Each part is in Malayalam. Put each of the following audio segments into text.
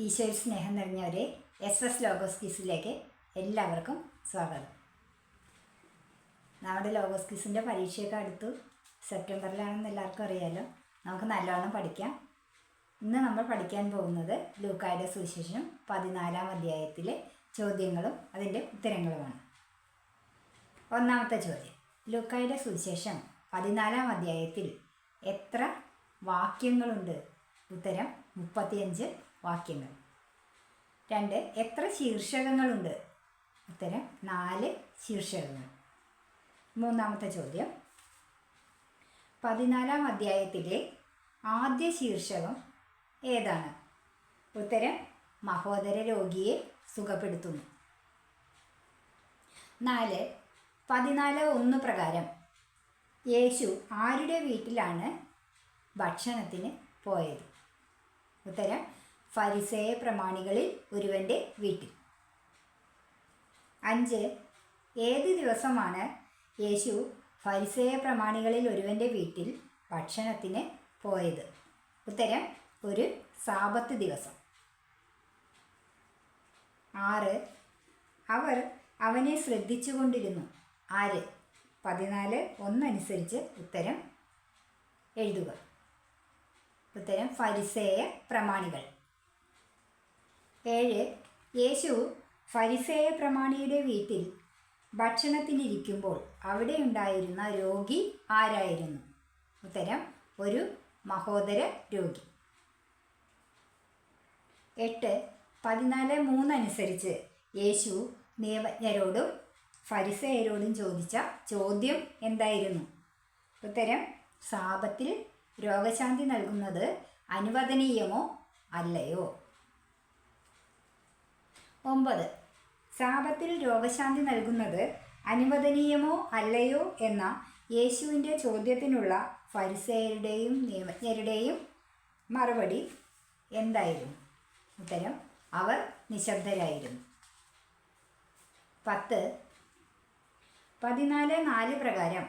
ഈശോയിൽ സ്നേഹം നിറഞ്ഞവരെ എസ് എസ് ലോഗോസ് ക്വിസിലേക്ക് എല്ലാവർക്കും സ്വാഗതം. നമ്മുടെ ലോഗോസ് ക്വിസിന്റെ പരീക്ഷയൊക്കെ അടുത്തു. സെപ്റ്റംബറിലാണെന്ന് എല്ലാവർക്കും അറിയാലോ. നമുക്ക് നല്ലോണം പഠിക്കാം. ഇന്ന് നമ്മൾ പഠിക്കാൻ പോകുന്നത് ലൂക്കായുടെ സുവിശേഷം പതിനാലാം അധ്യായത്തിലെ ചോദ്യങ്ങളും അതിന്റെ ഉത്തരങ്ങളുമാണ്. ഒന്നാമത്തെ ചോദ്യം. ലൂക്കായുടെ സുവിശേഷം പതിനാലാം അധ്യായത്തിൽ എത്ര വാക്യങ്ങളുണ്ട്? ഉത്തരം മുപ്പത്തിയഞ്ച് വാക്യങ്ങൾ. രണ്ട് എത്ര ശീർഷകങ്ങളുണ്ട്? ഉത്തരം നാല് ശീർഷകങ്ങൾ. മൂന്നാമത്തെ ചോദ്യം. പതിനാലാം അധ്യായത്തിലെ ആദ്യ ശീർഷകം ഏതാണ്? ഉത്തരം മഹോദര രോഗിയെ സുഖപ്പെടുത്തുന്നു. നാല് പതിനാല് ഒന്ന് പ്രകാരം യേശു ആരുടെ വീട്ടിലാണ് ഭക്ഷണത്തിന് പോയത്? ഉത്തരം ഫരിസേയ പ്രമാണികളിൽ ഒരുവന്റെ വീട്ടിൽ. അഞ്ച്. ഏത് ദിവസമാണ് യേശു ഫരിസേയ പ്രമാണികളിൽ ഒരുവന്റെ വീട്ടിൽ ഭക്ഷണത്തിന് പോയത്? ഉത്തരം ഒരു സാപത്ത് ദിവസം. ആറ്. അവർ അവനെ ശ്രദ്ധിച്ചുകൊണ്ടിരുന്നു. ആര്? പതിനാല് ഒന്നനുസരിച്ച് ഉത്തരം എഴുതുക. ഉത്തരം ഫരിസേയ പ്രമാണികൾ. ഏഴ്. യേശു ഫരിസേയ പ്രമാണിയുടെ വീട്ടിൽ ഭക്ഷണത്തിനിരിക്കുമ്പോൾ അവിടെ ഉണ്ടായിരുന്ന രോഗി ആരായിരുന്നു? ഉത്തരം ഒരു മഹോദര രോഗി. എട്ട്. പതിനാല് മൂന്നനുസരിച്ച് യേശു നിയമജ്ഞരോടും ഫരിസയരോടും ചോദിച്ച ചോദ്യം എന്തായിരുന്നു? ഉത്തരം സാപത്തിൽ രോഗശാന്തി നൽകുന്നത് അനുവദനീയമോ അല്ലയോ? ഒമ്പത്. ശാപത്തിൽ രോഗശാന്തി നൽകുന്നത് അനുവദനീയമോ അല്ലയോ എന്ന യേശുവിന്റെ ചോദ്യത്തിനുള്ള ഫരിസേയരുടെയും നിയമജ്ഞരുടെയും മറുപടി എന്തായിരുന്നു? ഉത്തരം അവർ നിശബ്ദരായിരുന്നു. പത്ത്. പതിനാല് നാല് പ്രകാരം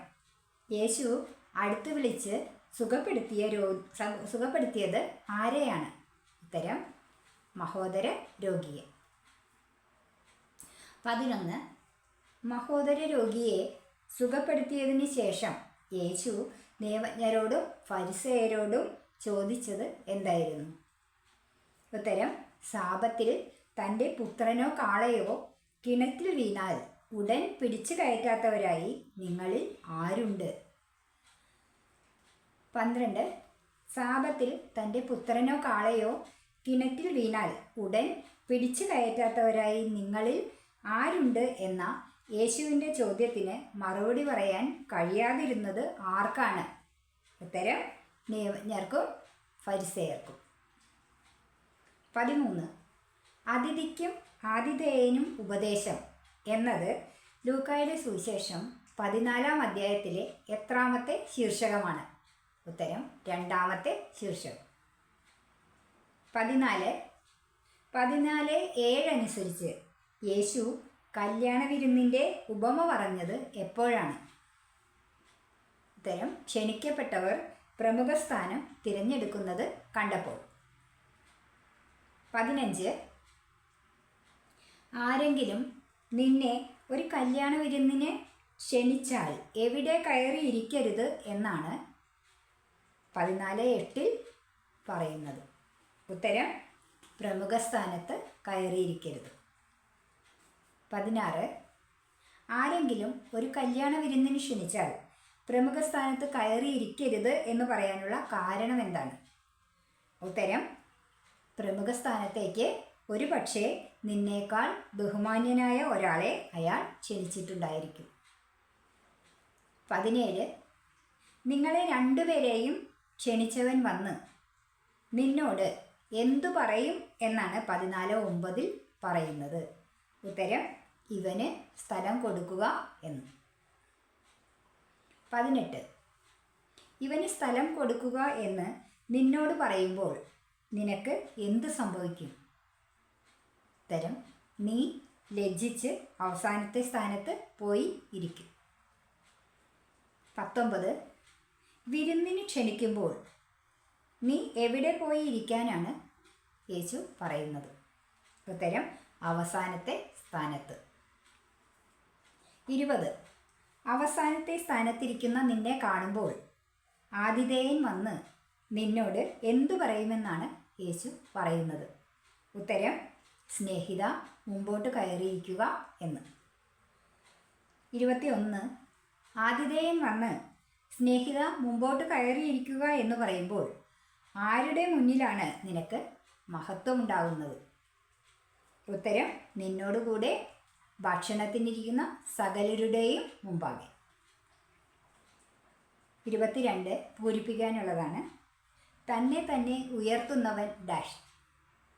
യേശു അടുത്ത് വിളിച്ച് സുഖപ്പെടുത്തിയ രോ സുഖപ്പെടുത്തിയത് ആരെയാണ്? ഉത്തരം മഹോദര രോഗിയെ. പതിനൊന്ന്. മഹോദര രോഗിയെ സുഖപ്പെടുത്തിയതിന് ശേഷം യേശു ദേവജ്ഞരോടും ഫരിസയരോടും ചോദിച്ചത് എന്തായിരുന്നു? ഉത്തരം സാപത്തിൽ തന്റെ പുത്രനോ കാളയോ കിണറ്റിൽ വീണാൽ ഉടൻ പിടിച്ചു കയറ്റാത്തവരായി നിങ്ങളിൽ ആരുണ്ട്? പന്ത്രണ്ട്. സാപത്തിൽ തന്റെ പുത്രനോ കാളയോ കിണറ്റിൽ വീണാൽ ഉടൻ പിടിച്ചു കയറ്റാത്തവരായി നിങ്ങളിൽ ആരുണ്ട് എന്ന യേശുവിന്റെ ചോദ്യത്തിന് മറുപടി പറയാൻ കഴിയാതിരുന്നത് ആർക്കാണ്? ഉത്തരം നിയമജ്ഞർക്കും ഫരിസേയർക്കും. പതിമൂന്ന്. അതിഥിക്കും ആതിഥേയനും ഉപദേശം എന്നത് ലൂക്കായുടെ സുവിശേഷം പതിനാലാം അധ്യായത്തിലെ എത്രാമത്തെ ശീർഷകമാണ്. ഉത്തരം രണ്ടാമത്തെ ശീർഷകം. പതിനാല്. പതിനാല് ഏഴനുസരിച്ച് യേശു കല്യാണ വിരുന്നിന്റെ ഉപമ പറഞ്ഞത് എപ്പോഴാണ്? ഉത്തരം ക്ഷണിക്കപ്പെട്ടവർ പ്രമുഖ സ്ഥാനം തിരഞ്ഞെടുക്കുന്നത് കണ്ടപ്പോൾ. പതിനഞ്ച് ആരെങ്കിലും നിന്നെ ഒരു കല്യാണ വിരുന്നിന് ക്ഷണിച്ചാൽ എവിടെ കയറിയിരിക്കരുത് എന്നാണ് പതിനാല് എട്ടിൽ പറയുന്നത്. ഉത്തരം പ്രമുഖ സ്ഥാനത്ത് കയറിയിരിക്കരുത്. പതിനാറ്. ആരെങ്കിലും ഒരു കല്യാണ വിരുന്നിന് ക്ഷണിച്ചാൽ പ്രമുഖ സ്ഥാനത്ത് കയറിയിരിക്കരുത് എന്ന് പറയാനുള്ള കാരണം എന്താണ്? ഉത്തരം പ്രമുഖ സ്ഥാനത്തേക്ക് ഒരു പക്ഷേ നിന്നേക്കാൾ ബഹുമാന്യനായ ഒരാളെ അയാൾ ക്ഷണിച്ചിട്ടുണ്ടായിരിക്കും. പതിനേഴ്. നിങ്ങളെ രണ്ടുപേരെയും ക്ഷണിച്ചവൻ വന്ന് നിന്നോട് എന്തു പറയും എന്നാണ് പതിനാല് ഒമ്പതിൽ പറയുന്നത്. ഉത്തരം ഇവന് സ്ഥലം കൊടുക്കുക എന്ന്. പതിനെട്ട്. ഇവന് സ്ഥലം കൊടുക്കുക എന്ന് നിന്നോട് പറയുമ്പോൾ നിനക്ക് എന്ത് സംഭവിക്കും? ഉത്തരം നീ ലജ്ജിച്ച് അവസാനത്തെ സ്ഥാനത്ത് പോയി ഇരിക്കും. പത്തൊമ്പത്. വിരുന്നിന് ക്ഷണിക്കുമ്പോൾ നീ എവിടെ പോയി ഇരിക്കാനാണ് യേശു പറയുന്നത്? ഉത്തരം അവസാനത്തെ സ്ഥാനത്ത്. ഇരുപത്. അവസാനത്തെ സ്ഥാനത്തിരിക്കുന്ന നിന്നെ കാണുമ്പോൾ ആതിഥേയൻ വന്ന് നിന്നോട് എന്തു പറയുമെന്നാണ് യേശു പറയുന്നത്. ഉത്തരം സ്നേഹിത മുമ്പോട്ട് കയറിയിരിക്കുക എന്ന്. ഇരുപത്തിയൊന്ന്. ആതിഥേയൻ വന്ന് സ്നേഹിത മുമ്പോട്ട് കയറിയിരിക്കുക എന്ന് പറയുമ്പോൾ ആരുടെ മുന്നിലാണ് നിനക്ക് മഹത്വം ഉണ്ടാകുന്നത് ഉത്തരം നിന്നോടുകൂടെ ഭക്ഷണത്തിനിരിക്കുന്ന സകലരുടെയും മുമ്പാകെ. ഇരുപത്തിരണ്ട് പൂരിപ്പിക്കാനുള്ളതാണ്. തന്നെ തന്നെ ഉയർത്തുന്നവൻ ഡാഷ്.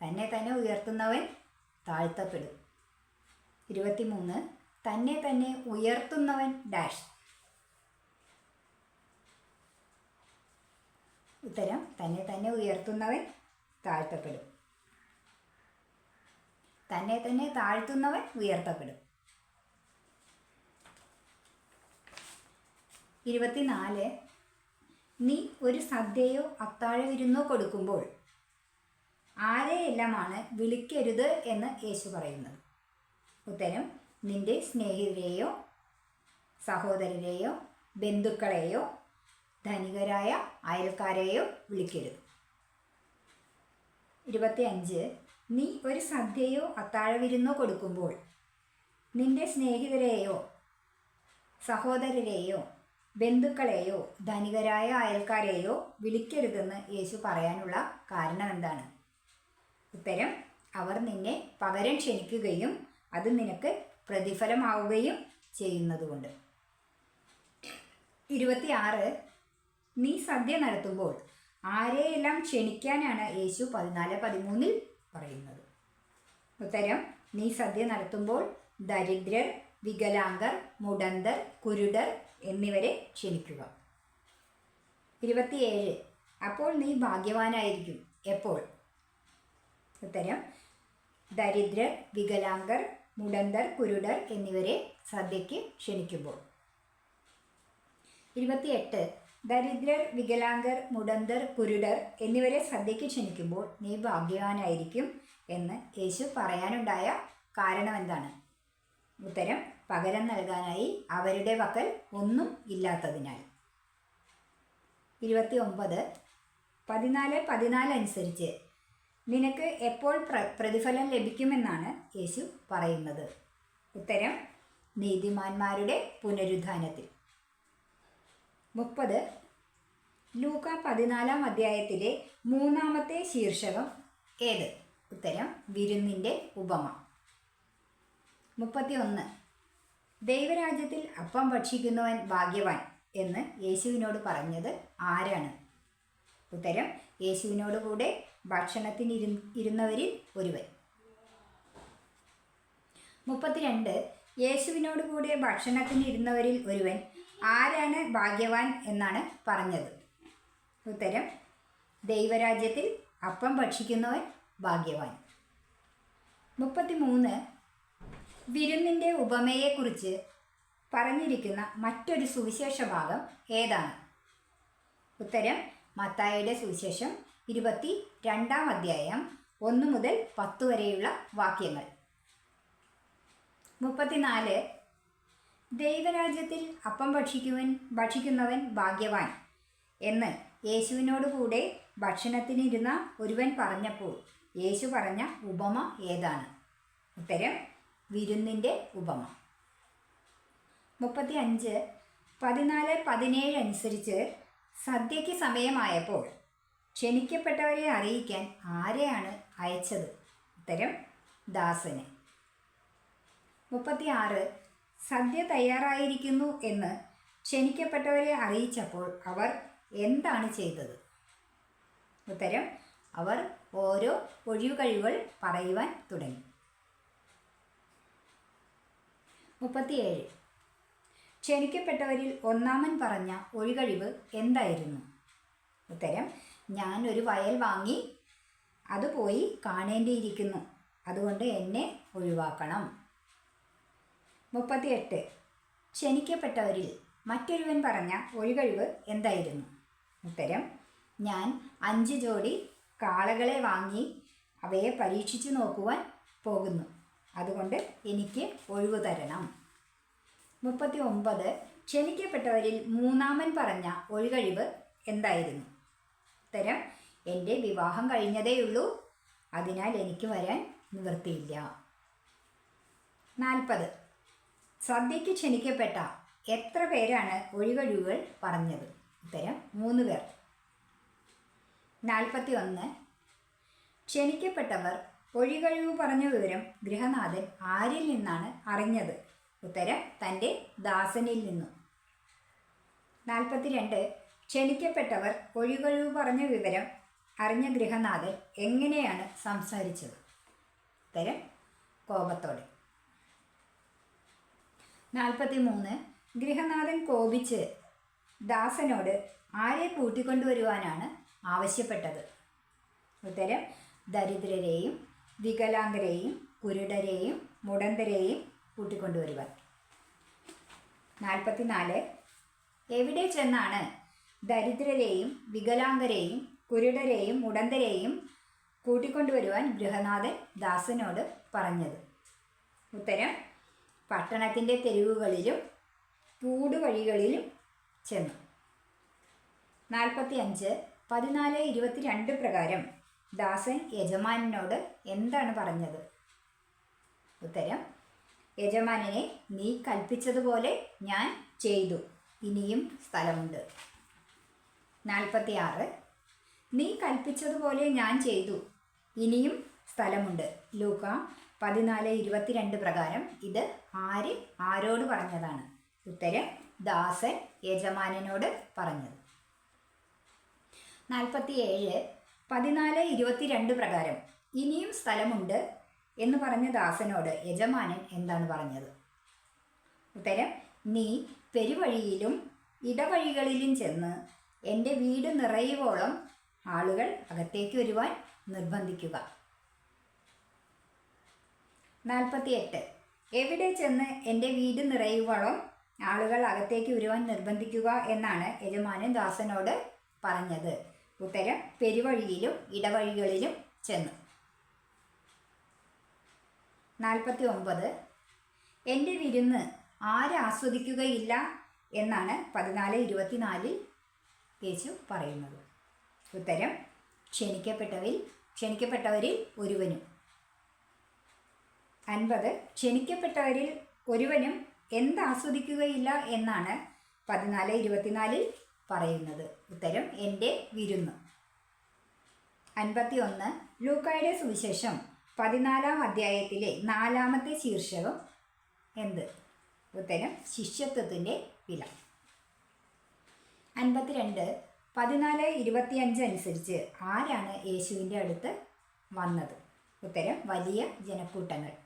തന്നെ തന്നെ ഉയർത്തുന്നവൻ താഴ്ത്തപ്പെടും. ഇരുപത്തിമൂന്ന് തന്നെ തന്നെ ഉയർത്തുന്നവൻ ഡാഷ്. ഉത്തരം തന്നെ തന്നെ ഉയർത്തുന്നവൻ താഴ്ത്തപ്പെടും. തന്നെ തന്നെ താഴ്ത്തുന്നവൻ ഉയർത്തപ്പെടും. ഇരുപത്തിനാല്. നീ ഒരു സദ്യയോ അത്താഴ വിരുന്നോ കൊടുക്കുമ്പോൾ ആരെയെല്ലാമാണ് വിളിക്കരുത് എന്ന് യേശു പറയുന്നത്? ഉത്തരം നിന്റെ സ്നേഹിതരെയോ സഹോദരരെയോ ബന്ധുക്കളെയോ ധനികരായ അയൽക്കാരെയോ വിളിക്കരുത്. ഇരുപത്തിയഞ്ച്. നീ ഒരു സദ്യയോ അത്താഴ വിരുന്നോ കൊടുക്കുമ്പോൾ നിന്റെ സ്നേഹിതരെയോ സഹോദരരെയോ ബന്ധുക്കളെയോ ധനികരായ അയൽക്കാരെയോ വിളിക്കരുതെന്ന് യേശു പറയാനുള്ള കാരണം എന്താണ്? ഉത്തരം അവർ നിന്നെ പകരം ക്ഷണിക്കുകയും അത് നിനക്ക് പ്രതിഫലമാവുകയും ചെയ്യുന്നതുകൊണ്ട്. ഇരുപത്തിയാറ് നീ സദ്യ നടത്തുമ്പോൾ ആരെയെല്ലാം ക്ഷണിക്കാനാണ് യേശു പതിനാല് പതിമൂന്നിൽ പറയുന്നത്. ഉത്തരം നീ സദ്യ നടത്തുമ്പോൾ ദരിദ്രർ വികലാംഗർ മുടന്തർ കുരുടർ എന്നിവരെ ക്ഷണിക്കുക. ഇരുപത്തിയേഴ് അപ്പോൾ നീ ഭാഗ്യവാനായിരിക്കും. എപ്പോൾ? ഉത്തരം ദരിദ്രർ വികലാംഗർ മുടന്തർ കുരുടർ എന്നിവരെ സദ്യയ്ക്ക് ക്ഷണിക്കുമ്പോൾ. ഇരുപത്തിയെട്ട് ദരിദ്രർ വികലാംഗർ മുടന്തർ കുരുടർ എന്നിവരെ സദ്യയ്ക്ക് ക്ഷണിക്കുമ്പോൾ നീ ഭാഗ്യവാനായിരിക്കും എന്ന് യേശു പറയാനുണ്ടായ കാരണം എന്താണ്? ഉത്തരം പകരം നൽകാനായി അവരുടെ പക്കൽ ഒന്നും ഇല്ലാത്തതിനാൽ. ഇരുപത്തി ഒമ്പത് പതിനാല് പതിനാല് അനുസരിച്ച് നിനക്ക് എപ്പോൾ പ്ര പ്രതിഫലം ലഭിക്കുമെന്നാണ് യേശു പറയുന്നത്. ഉത്തരം നീതിമാന്മാരുടെ പുനരുദ്ധാനത്തിൽ. മുപ്പത്. ലൂക്ക പതിനാലാം അധ്യായത്തിലെ മൂന്നാമത്തെ ശീർഷകം ഏത്? ഉത്തരം വിരുന്നിന്റെ ഉപമ. മുപ്പത്തിയൊന്ന്. ദൈവരാജ്യത്തിൽ അപ്പം ഭക്ഷിക്കുന്നവൻ ഭാഗ്യവാൻ എന്ന് യേശുവിനോട് പറഞ്ഞത് ആരാണ്? ഉത്തരം യേശുവിനോട് കൂടെ ഭക്ഷണത്തിന് ഇരു ഇരുന്നവരിൽ ഒരുവൻ. മുപ്പത്തിരണ്ട്. യേശുവിനോട് കൂടെ ഭക്ഷണത്തിന് ഇരുന്നവരിൽ ഒരുവൻ ആരാണ് ഭാഗ്യവാൻ എന്നാണ് പറഞ്ഞത്? ഉത്തരം ദൈവരാജ്യത്തിൽ അപ്പം ഭക്ഷിക്കുന്നവൻ ഭാഗ്യവാൻ. മുപ്പത്തിമൂന്ന് വിരുന്നിന്റെ ഉപമയെക്കുറിച്ച് പറഞ്ഞിരിക്കുന്ന മറ്റൊരു സുവിശേഷ ഭാഗം ഏതാണ്? ഉത്തരം മത്തായിയുടെ സുവിശേഷം ഇരുപത്തി രണ്ടാം അധ്യായം ഒന്ന് മുതൽ പത്ത് വരെയുള്ള വാക്യങ്ങൾ. മുപ്പത്തിനാല് ദൈവരാജ്യത്തിൽ അപ്പം ഭക്ഷിക്കുവൻ ഭക്ഷിക്കുന്നവൻ ഭാഗ്യവാൻ എന്ന് യേശുവിനോട് കൂടെ ഭക്ഷണത്തിനിരുന്ന ഒരുവൻ പറഞ്ഞപ്പോൾ യേശു പറഞ്ഞ ഉപമ ഏതാണ്? ഉത്തരം വിരുന്നിന്റെ ഉപമ. മുപ്പത്തി അഞ്ച് പതിനാല് പതിനേഴ് അനുസരിച്ച് സദ്യയ്ക്ക് സമയമായപ്പോൾ ക്ഷണിക്കപ്പെട്ടവരെ അറിയിക്കാൻ ആരെയാണ് അയച്ചത്? ഉത്തരം ദാസന്. മുപ്പത്തി ആറ് സദ്യ തയ്യാറായിരിക്കുന്നു എന്ന് ക്ഷണിക്കപ്പെട്ടവരെ അറിയിച്ചപ്പോൾ അവർ എന്താണ് ചെയ്തത്? ഉത്തരം അവർ ഓരോ ഒഴിവുകഴിവുകൾ പറയുവാൻ തുടങ്ങി. മുപ്പത്തിയേഴ്. ക്ഷണിക്കപ്പെട്ടവരിൽ ഒന്നാമൻ പറഞ്ഞ ഒഴികഴിവ് എന്തായിരുന്നു? ഉത്തരം ഞാൻ ഒരു വയൽ വാങ്ങി അത് പോയി കാണേണ്ടിയിരിക്കുന്നു. അതുകൊണ്ട് എന്നെ ഒഴിവാക്കണം. മുപ്പത്തിയെട്ട്. ക്ഷണിക്കപ്പെട്ടവരിൽ മറ്റൊരുവൻ പറഞ്ഞ ഒഴികഴിവ് എന്തായിരുന്നു? ഉത്തരം ഞാൻ അഞ്ച് ജോഡി കാളകളെ വാങ്ങി അവയെ പരീക്ഷിച്ചു നോക്കുവാൻ പോകുന്നു. അതുകൊണ്ട് എനിക്ക് ഒഴിവ് തരണം. മുപ്പത്തി ഒമ്പത് ക്ഷണിക്കപ്പെട്ടവരിൽ മൂന്നാമൻ പറഞ്ഞ ഒഴികഴിവ് എന്തായിരുന്നു? ഉത്തരം എന്റെ വിവാഹം കഴിഞ്ഞതേയുള്ളൂ. അതിനാൽ എനിക്ക് വരാൻ നിവൃത്തിയില്ല. നാൽപ്പത്. സദ്യയ്ക്ക് ക്ഷണിക്കപ്പെട്ട എത്ര പേരാണ് ഒഴികഴിവുകൾ പറഞ്ഞത്? ഉത്തരം മൂന്ന് പേർ. നാൽപ്പത്തി ഒന്ന് ക്ഷണിക്കപ്പെട്ടവർ ഒഴികഴിവ് പറഞ്ഞ വിവരം ഗൃഹനാഥൻ ആരിൽ നിന്നാണ് അറിഞ്ഞത്? ഉത്തരം തന്റെ ദാസനിൽ നിന്നും. നാൽപ്പത്തിരണ്ട്. ക്ഷണിക്കപ്പെട്ടവർ ഒഴികഴിവ് പറഞ്ഞ വിവരം അറിഞ്ഞ ഗൃഹനാഥൻ എങ്ങനെയാണ് സംസാരിച്ചത്? ഉത്തരം കോപത്തോടെ. നാൽപ്പത്തി മൂന്ന് ഗൃഹനാഥൻ കോപിച്ച് ദാസനോട് ആരെ കൂട്ടിക്കൊണ്ടുവരുവാനാണ് ആവശ്യപ്പെട്ടത്? ഉത്തരം ദരിദ്രരെയും വികലാംഗരെയും കുരുടരെയും മുടന്തരെയും കൂട്ടിക്കൊണ്ടുവരുവാൻ. നാൽപ്പത്തിനാല് എവിടെ ചെന്നാണ് ദരിദ്രരെയും വികലാംഗരെയും കുരുടരെയും മുടന്തരെയും കൂട്ടിക്കൊണ്ടുവരുവാൻ ഗൃഹനാഥൻ ദാസനോട് പറഞ്ഞത്? ഉത്തരം പട്ടണത്തിന്റെ തെരുവുകളിലും കൂടുവഴികളിലും ചെന്നു. നാൽപ്പത്തി അഞ്ച് പതിനാല് ഇരുപത്തിരണ്ട് പ്രകാരം ദാസൻ യജമാനോട് എന്താണ് പറഞ്ഞത്? ഉത്തരം യജമാനനെ നീ കൽപ്പിച്ചതുപോലെ ഞാൻ ചെയ്തു. ഇനിയും സ്ഥലമുണ്ട്. നാൽപ്പത്തി ആറ് നീ കൽപ്പിച്ചതുപോലെ ഞാൻ ചെയ്തു. ഇനിയും സ്ഥലമുണ്ട്. ലൂക്ക പതിനാല് ഇരുപത്തിരണ്ട് പ്രകാരം ഇത് ആര് ആരോട് പറഞ്ഞതാണ്? ഉത്തരം ദാസൻ യജമാനനോട് പറഞ്ഞത്. നാൽപ്പത്തിയേഴ് പതിനാല് ഇരുപത്തിരണ്ട് പ്രകാരം ഇനിയും സ്ഥലമുണ്ട് എന്ന് പറഞ്ഞ ദാസനോട് യജമാനൻ എന്താണ് പറഞ്ഞത്? ഉത്തരം നീ പെരുവഴിയിലും ഇടവഴികളിലും ചെന്ന് എന്റെ വീട് നിറയുവോളം ആളുകൾ അകത്തേക്ക് വരുവാൻ നിർബന്ധിക്കുക. നാൽപ്പത്തിയെട്ട്. എവിടെ ചെന്ന് എന്റെ വീട് നിറയുവോളം ആളുകൾ അകത്തേക്ക് വരുവാൻ നിർബന്ധിക്കുക എന്നാണ് യജമാനൻ ദാസനോട് പറഞ്ഞത്. ഉത്തരം പെരുവഴിയിലും ഇടവഴികളിലും ചെന്നു. നാൽപ്പത്തി ഒമ്പത് എന്റെ വിരുന്ന് ആരാസ്വദിക്കുകയില്ല എന്നാണ് പതിനാല് ഇരുപത്തിനാലിൽ യേശു പറയുന്നത്. ഉത്തരം ക്ഷണിക്കപ്പെട്ടവരിൽ ക്ഷണിക്കപ്പെട്ടവരിൽ ഒരുവനും. അൻപത്. ക്ഷണിക്കപ്പെട്ടവരിൽ ഒരുവനും എന്ത് ആസ്വദിക്കുകയില്ല എന്നാണ് പതിനാല് ഇരുപത്തിനാലിൽ പറയുന്നത്. ഉത്തരം എന്റെ വിരുന്ന്. അൻപത്തി ഒന്ന് ലൂക്കായുടെ സുവിശേഷം പതിനാലാം അധ്യായത്തിലെ നാലാമത്തെ ശീർഷകം എന്ത്? ഉത്തരം ശിഷ്യത്വത്തിന്റെ വില. അൻപത്തിരണ്ട്. പതിനാല് ഇരുപത്തിയഞ്ച് അനുസരിച്ച് ആരാണ് യേശുവിന്റെ അടുത്ത് വന്നത്? ഉത്തരം വലിയ ജനക്കൂട്ടങ്ങൾ.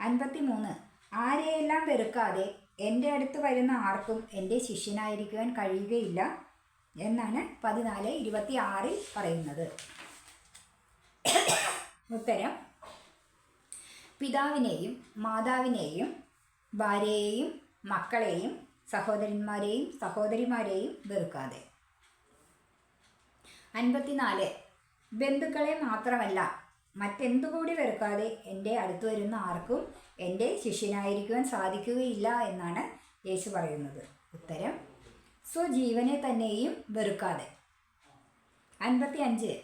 അൻപത്തി മൂന്ന് ആരെയെല്ലാം വെറുക്കാതെ എന്റെ അടുത്ത് വരുന്ന ആർക്കും എന്റെ ശിഷ്യനായിരിക്കുവാൻ കഴിയുകയില്ല എന്നാണ് പതിനാല് ഇരുപത്തി ആറിൽ പറയുന്നത്. ഉത്തരം. പിതാവിനെയും മാതാവിനെയും ഭാര്യയെയും മക്കളെയും സഹോദരന്മാരെയും സഹോദരിമാരെയും വെറുക്കാതെ. അൻപത്തിനാല്. ബന്ധുക്കളെ മാത്രമല്ല മറ്റെന്തുകൂടി വെറുക്കാതെ എന്റെ അടുത്ത് വരുന്ന ആർക്കും എന്റെ ശിഷ്യനായിരിക്കുവാൻ സാധിക്കുകയില്ല എന്നാണ് യേശു പറയുന്നത്. ഉത്തരം സ്വജീവനെ തന്നെയും വെറുക്കാതെ. അൻപത്തി അഞ്ച്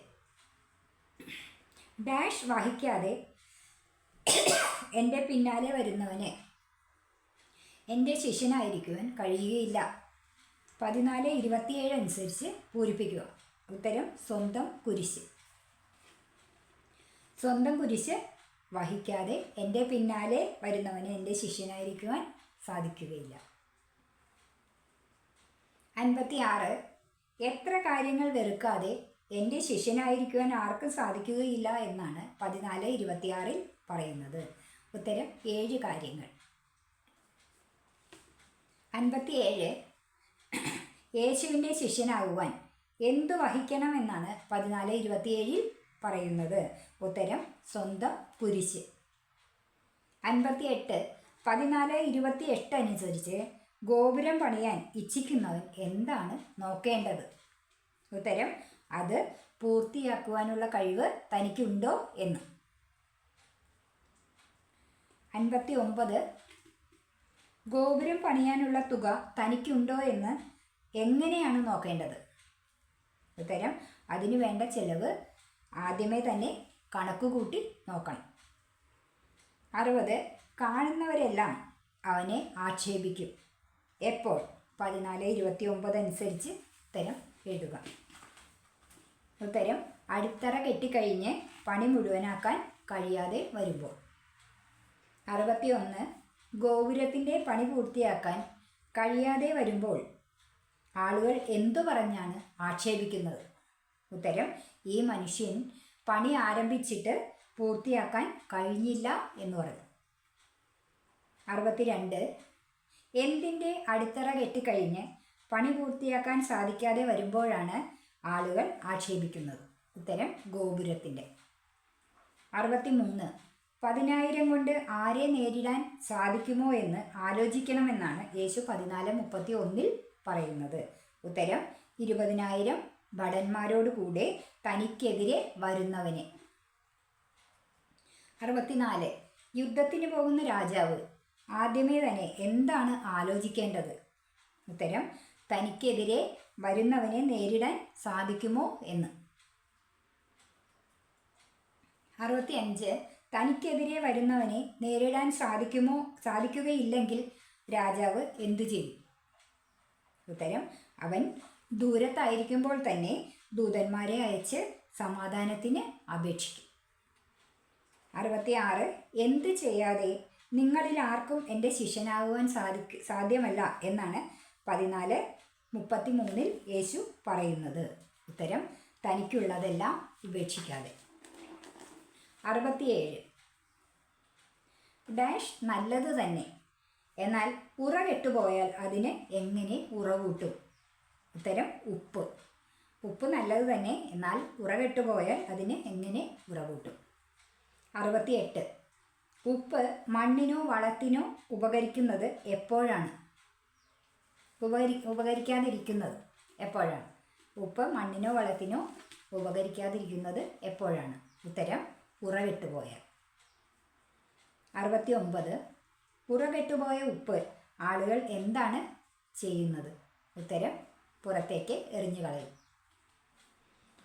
ഡാഷ് വഹിക്കാതെ എന്റെ പിന്നാലെ വരുന്നവന് എന്റെ ശിഷ്യനായിരിക്കുവാൻ കഴിയുകയില്ല. പതിനാല് ഇരുപത്തിയേഴ് അനുസരിച്ച് പൂരിപ്പിക്കുക. ഉത്തരം സ്വന്തം കുരിശ്. സ്വന്തം കുരിശ് വഹിക്കാതെ എന്റെ പിന്നാലെ വരുന്നവന് എന്റെ ശിഷ്യനായിരിക്കുവാൻ സാധിക്കുകയില്ല. അൻപത്തി ആറ് എത്ര കാര്യങ്ങൾ വെറുക്കാതെ എന്റെ ശിഷ്യനായിരിക്കുവാൻ ആർക്കും സാധിക്കുകയില്ല എന്നാണ് പതിനാല് ഇരുപത്തിയാറിൽ പറയുന്നത്. ഉത്തരം ഏഴ് കാര്യങ്ങൾ. അൻപത്തിയേഴ്. യേശുവിന്റെ ശിഷ്യനാകുവാൻ എന്തു വഹിക്കണമെന്നാണ് പതിനാല് ഇരുപത്തിയേഴിൽ പറയുന്നത്. ഉത്തരം സ്വന്തം കുരിശ് അൻപത്തി എട്ട് പതിനാല് ഇരുപത്തി എട്ട് അനുസരിച്ച് ഗോപുരം പണിയാൻ ഇച്ഛിക്കുന്നവൻ എന്താണ് നോക്കേണ്ടത്? ഉത്തരം അത് പൂർത്തിയാക്കുവാനുള്ള കഴിവ് തനിക്കുണ്ടോ എന്ന്. അൻപത്തി ഒമ്പത് ഗോപുരം പണിയാനുള്ള തുക തനിക്കുണ്ടോ എന്ന് എങ്ങനെയാണ് നോക്കേണ്ടത്? ഉത്തരം അതിനു വേണ്ട ചെലവ് ആദ്യമേ തന്നെ കണക്ക് കൂട്ടി നോക്കണം. അറുപത്. കാണുന്നവരെല്ലാം അവനെ ആക്ഷേപിക്കും. എപ്പോൾ? പതിനാല് ഇരുപത്തി ഒമ്പത് അനുസരിച്ച് ഉത്തരം എഴുതുക. ഉത്തരം അടിത്തറ കെട്ടിക്കഴിഞ്ഞ് പണി മുഴുവനാക്കാൻ കഴിയാതെ വരുമ്പോൾ. അറുപത്തി ഒന്ന് ഗോപുരത്തിന്റെ പണി പൂർത്തിയാക്കാൻ കഴിയാതെ വരുമ്പോൾ ആളുകൾ എന്തു പറഞ്ഞാണ് ആക്ഷേപിക്കുന്നത്? ഉത്തരം ഈ മനുഷ്യൻ പണി ആരംഭിച്ചിട്ട് പൂർത്തിയാക്കാൻ കഴിഞ്ഞില്ല എന്ന് പറഞ്ഞു. അറുപത്തിരണ്ട്. എന്തിന്റെ അടിത്തറ കെട്ടിക്കഴിഞ്ഞ് പണി പൂർത്തിയാക്കാൻ സാധിക്കാതെ വരുമ്പോഴാണ് ആളുകൾ ആക്ഷേപിക്കുന്നത്. ഉത്തരം ഗോപുരത്തിന്റെ. അറുപത്തിമൂന്ന്. പതിനായിരം കൊണ്ട് ആരെ നേരിടാൻ സാധിക്കുമോ എന്ന് ആലോചിക്കണമെന്നാണ് യേശു പതിനാല് മുപ്പത്തി ഒന്നിൽ പറയുന്നത്. ഉത്തരം ഇരുപതിനായിരം ഭടന്മാരോട് കൂടെ തനിക്കെതിരെ വരുന്നവന്. അറുപത്തിനാല്. യുദ്ധത്തിന് പോകുന്ന രാജാവ്. ആദ്യമേ തന്നെ എന്താണ് ആലോചിക്കേണ്ടത്? ഉത്തരം തനിക്കെതിരെ വരുന്നവനെ നേരിടാൻ സാധിക്കുമോ എന്ന്. അറുപത്തി അഞ്ച് തനിക്കെതിരെ വരുന്നവനെ നേരിടാൻ സാധിക്കുമോ? സാധിക്കുകയില്ലെങ്കിൽ രാജാവ് എന്തു ചെയ്യും? ഉത്തരം അവൻ ദൂരത്തായിരിക്കുമ്പോൾ തന്നെ ദൂതന്മാരെ അയച്ച് സമാധാനത്തിന് അപേക്ഷിക്കും. അറുപത്തിയാറ് എന്ത് ചെയ്യാതെ നിങ്ങളിൽ ആർക്കും എന്റെ ശിഷ്യനാകുവാൻ സാധിക്ക സാധ്യമല്ല എന്നാണ് പതിനാല് മുപ്പത്തി മൂന്നിൽ യേശു പറയുന്നത്. ഉത്തരം തനിക്കുള്ളതെല്ലാം ഉപേക്ഷിക്കാതെ. അറുപത്തിയേഴ് ഡാഷ് നല്ലത് തന്നെ എന്നാൽ ഉറ കെട്ടുപോയാൽ അതിന് എങ്ങനെ ഉറ കൂട്ടും ഉത്തരം ഉപ്പ്. ഉപ്പ് നല്ലത് തന്നെ. എന്നാൽ ഉറവിട്ട് പോയാൽ അതിന് എങ്ങനെ ഉറവൂട്ടും? അറുപത്തിയെട്ട്. ഉപ്പ് മണ്ണിനോ വളത്തിനോ ഉപകരിക്കുന്നത് എപ്പോഴാണ്? ഉപകരി ഉപകരിക്കാതിരിക്കുന്നത് എപ്പോഴാണ്? ഉപ്പ് മണ്ണിനോ വളത്തിനോ ഉപകരിക്കാതിരിക്കുന്നത് എപ്പോഴാണ്? ഉത്തരം ഉറവിട്ട് പോയാൽ. അറുപത്തി ഒമ്പത് ഉറകെട്ടുപോയ ഉപ്പ് ആളുകൾ എന്താണ് ചെയ്യുന്നത്? ഉത്തരം പുറത്തേക്ക് എറിഞ്ഞു കളയും.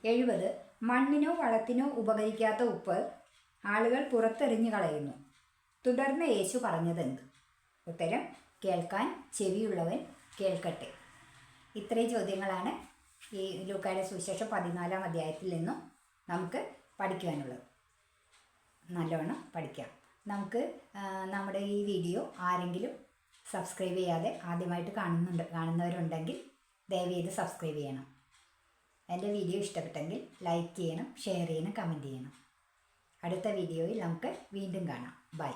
എഴുപത്. മണ്ണിനോ വളത്തിനോ ഉപകരിക്കാത്ത ഉപ്പ് ആളുകൾ പുറത്തെറിഞ്ഞു കളയുന്നു. തുടർന്ന് യേശു പറഞ്ഞതെന്ത്? ഉത്തരം കേൾക്കാൻ ചെവിയുള്ളവൻ കേൾക്കട്ടെ. ഇത്രയും ചോദ്യങ്ങളാണ് ഈ ലൂക്കായുടെ സുവിശേഷം പതിനാലാം അധ്യായത്തിൽ നിന്നും നമുക്ക് പഠിക്കുവാനുള്ളത്. നല്ലോണം പഠിക്കാം. നമുക്ക് നമ്മുടെ ഈ വീഡിയോ ആരെങ്കിലും സബ്സ്ക്രൈബ് ചെയ്യാതെ ആദ്യമായിട്ട് കാണുന്നുണ്ട് കാണുന്നവരുണ്ടെങ്കിൽ ദയവേത് സബ്സ്ക്രൈബ് ചെയ്യണം. എന്റെ വീഡിയോ ഇഷ്ടപ്പെട്ടെങ്കിൽ ലൈക്ക് ചെയ്യണം ഷെയർ ചെയ്യണം കമന്റ് ചെയ്യണം. അടുത്ത വീഡിയോയിൽ നമുക്ക് വീണ്ടും കാണാം. ബൈ